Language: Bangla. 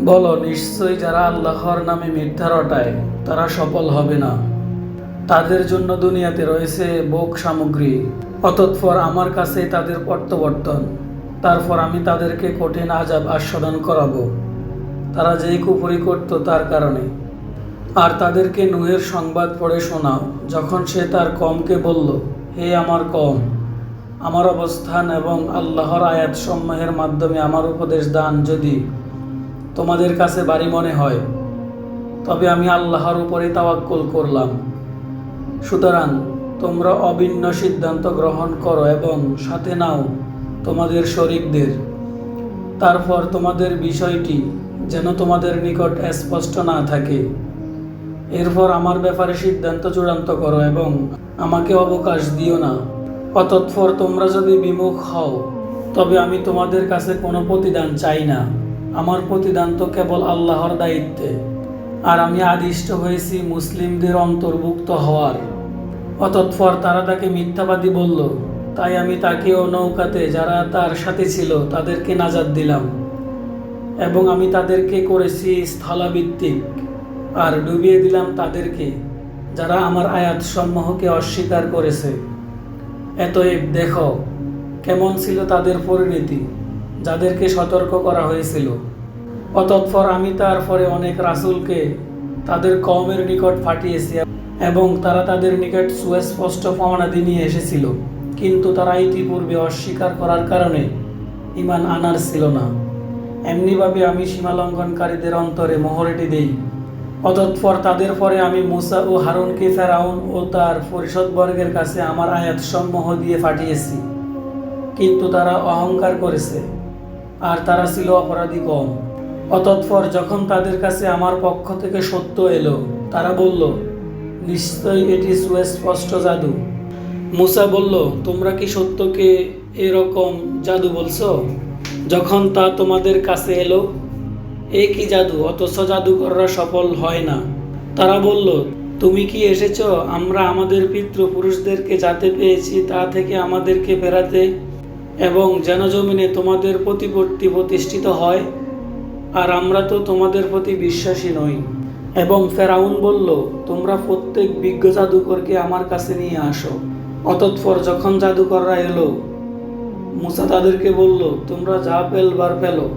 বলো, নিশ্চয়ই যারা আল্লাহর নামে মিথ্যা রটায়, তারা সফল হবে না। তাদের জন্য দুনিয়াতে রয়েছে ভোগ সামগ্রী। অতৎপর আমার কাছে তাদের প্রত্যাবর্তন। তারপর আমি তাদেরকে কঠিন আজাব আস্বাদন করাবো। তারা যেই কুপুরি করত তার কারণে। আর তাদেরকে নুহের সংবাদ পড়ে শোনাও, যখন সে তার কমকে বলল, হে আমার কম, আমার অবস্থান এবং আল্লাহর আয়াত সমূহের মাধ্যমে আমার উপদেশ দান যদি তোমাদের কাছে বাড়ি মনে হয়, তবে আমি আল্লাহর উপরে তাওয়াক্কল করলাম। সুতরাং তোমরা অভিন্ন সিদ্ধান্ত গ্রহণ করো এবং সাথে নাও তোমাদের শরিকদের তারপর তোমাদের বিষয়টি যেন তোমাদের নিকট স্পষ্ট না থাকে। এরপর আমার ব্যাপারে সিদ্ধান্ত চূড়ান্ত করো এবং আমাকে অবকাশ দিও না। অতৎপর তোমরা যদি বিমুখ হও, তবে আমি তোমাদের কাছে কোনো প্রতিদান চাই না। আমার প্রতিদান তো কেবল আল্লাহর দায়িত্বে। আর আমি আদিষ্ট হয়েছি মুসলিমদের অন্তর্ভুক্ত হওয়ার। অতৎপর তারা তাকে মিথ্যাবাদী বলল, তাই আমি তাকে ও নৌকাতে যারা তার সাথে ছিল তাদেরকে নাজাদ দিলাম। এবং আমি তাদেরকে করেছি স্থলাভিত্তিক, আর ডুবিয়ে দিলাম তাদেরকে, যারা আমার আয়াত সমূহকে অস্বীকার করেছে। এতএব দেখো, কেমন ছিল তাদের পরিণতি? যাদেরকে সতর্ক করা হয়েছিল। অতৎপর আমি তারপরে অনেক রাসূলকে তাদের কমের নিকট পাঠিয়েছি এবং তারা তাদের নিকট সুস্পষ্ট প্রমাণাদি নিয়ে এসেছিল। কিন্তু তারা ইতিপূর্বে অস্বীকার করার কারণে ইমান আনার ছিল না। এমনিভাবে আমি সীমালঙ্ঘনকারীদের অন্তরে মোহরেটি দেই। অতৎপর তাদের পরে আমি মুসা ও হারুনকে ফেরাউন ও তার পরিষদবর্গের কাছে আমার আয়াত সমূহ দিয়ে পাঠিয়েছি। কিন্তু তারা অহংকার করেছে। আর তারা ছিল অপরাধী কম। অতৎপর যখন তাদের কাছে আমার পক্ষ থেকে সত্য এলো, তারা বলল, নিশ্চয়ই এটি সুস্পষ্ট জাদু। মুসা বলল, তোমরা কি সত্যকে এরকম জাদু বলছো? যখন তা তোমাদের কাছে এলো, এ কি জাদু? অথচ জাদুকররা সফল হয় না। তারা বলল, তুমি কি এসেছ? আমরা আমাদের পিতৃপুরুষদেরকে যাতে পেয়েছি, তা থেকে আমাদেরকে ফেরাতে এবং যেন জমিনে তোমাদের প্রতিপত্তি প্রতিষ্ঠিত হয়, আর আমরা তো তোমাদের প্রতি বিশ্বাসী নই। এবং ফেরাউন বলল, তোমরা প্রত্যেক বিজ্ঞ জাদুকরকে আমার কাছে নিয়ে আসো। অতৎপর যখন জাদুকররা এলো, মুসা তাদেরকে বলল, তোমরা যা পেলবার পেল।